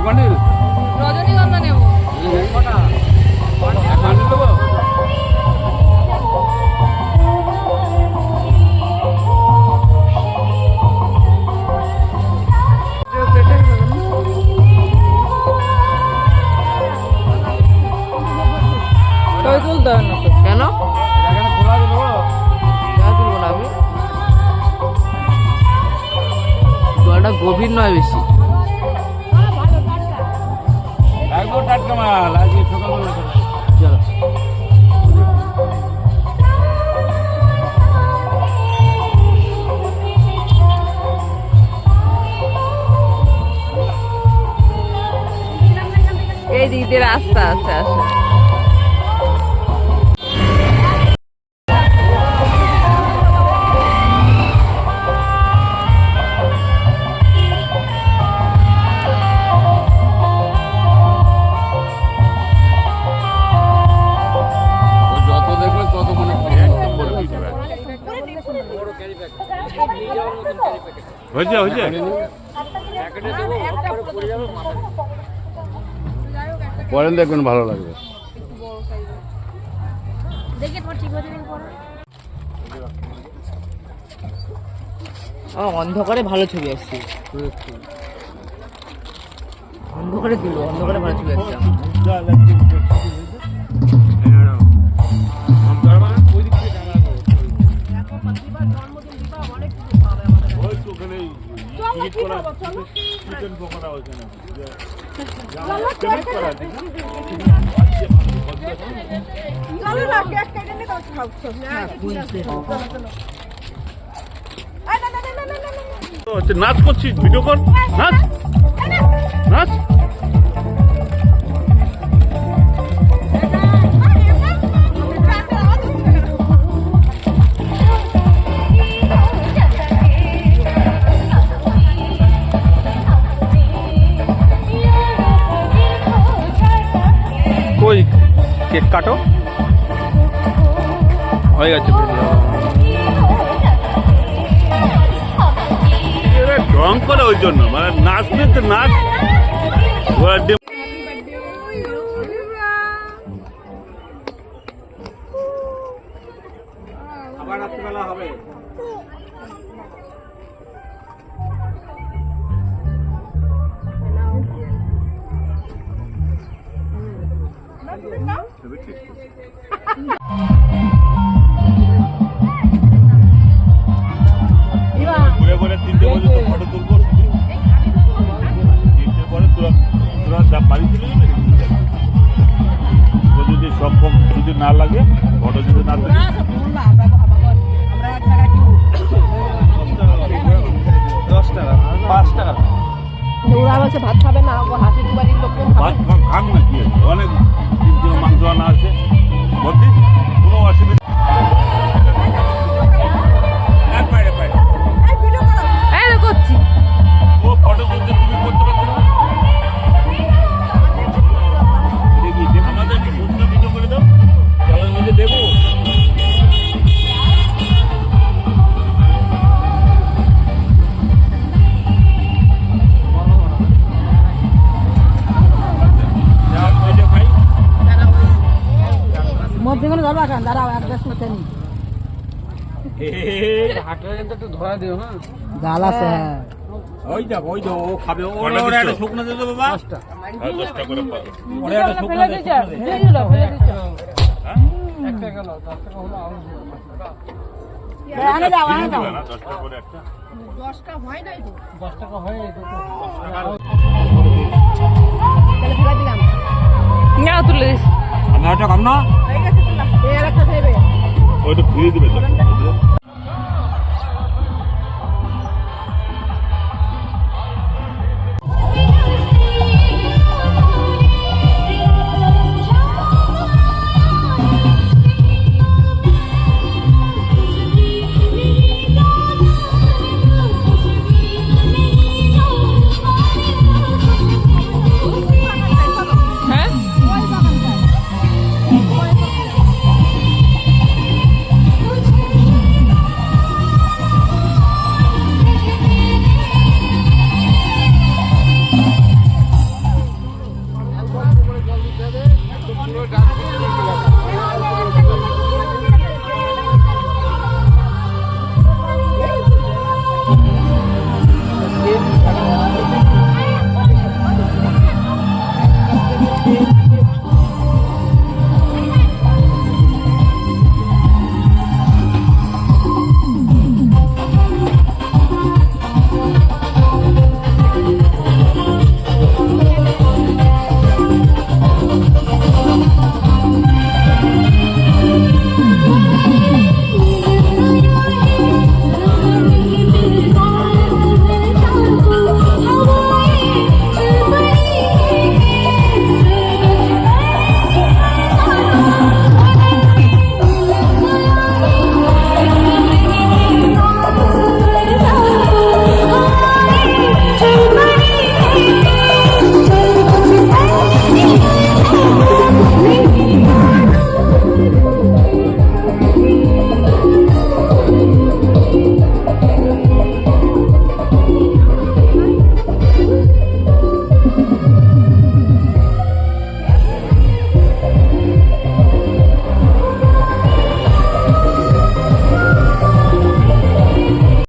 এক বান্ডিল রজনীগন্ধা নেব। এক বান্ডিল দেবো। তুলতে হবে না গভীর নয় বেশি। একদম আজকে সকালবেলা এই দিক দিয়ে রাস্তা আছে আসলে হয়েছে হয়েছে? পরেন দেখবেন ভালো লাগবে। ও, অন্ধকারে ভালো ছবি আসছে। অন্ধকারে দিল অন্ধকারে ভালো ছবি আসছে নাচ করছিস ভিডিও কর। নাচ। নাচ। কই কেক কাটো। হয়ে গেছে রং করে ওই জন্য মানে নাচবে তো নাচ। ওরা ওরা বলছে ভাত খাবে না ও হাসি বাড়ির লোকজন ভাত খা- না কোনো অসুবিধা জাল আছে হ্যাঁ। ওই দেখ ওই দেখ ও খাবে। একটা? শুকনো বাবা করে পাবো। ওরা একটা শুকনো দিয়ে শুকনো দিয়ে। আনে যাও আনে যাও না করে একটা। তাহলে ফেলে দিলাম। না তুলে দিস। আমি একটা কম না? হয়ে গেছে তো এই ফিরে দিবে তো